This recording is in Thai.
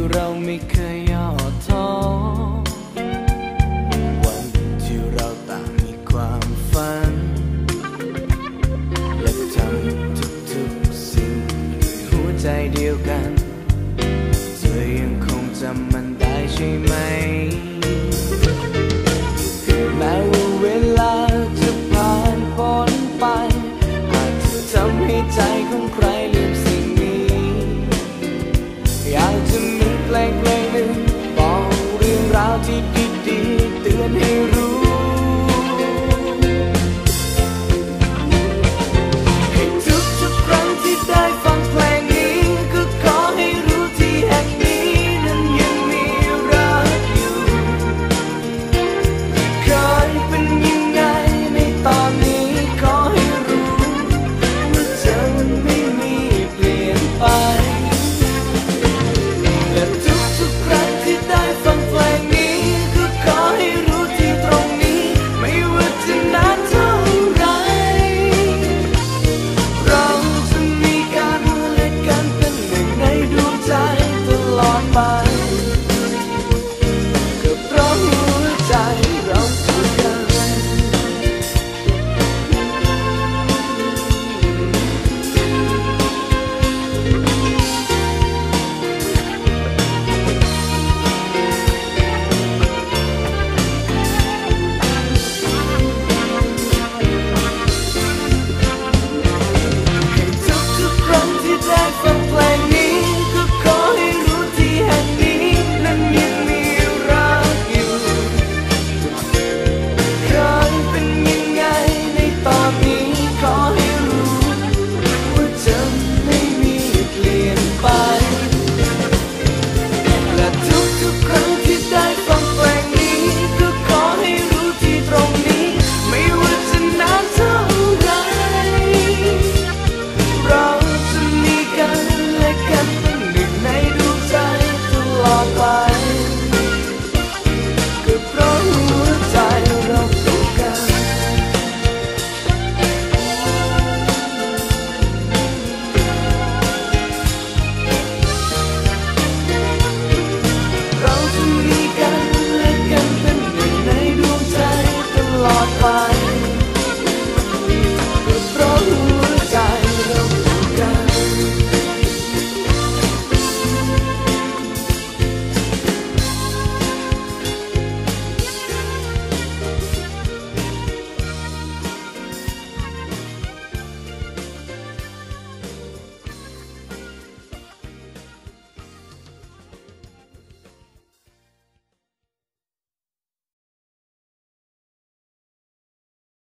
ที่เราไม่เคยย่อท้อวันที่เราต่างมีความฝัน และทำทุกๆสิ่งด้วยหัวใจเดียวกัน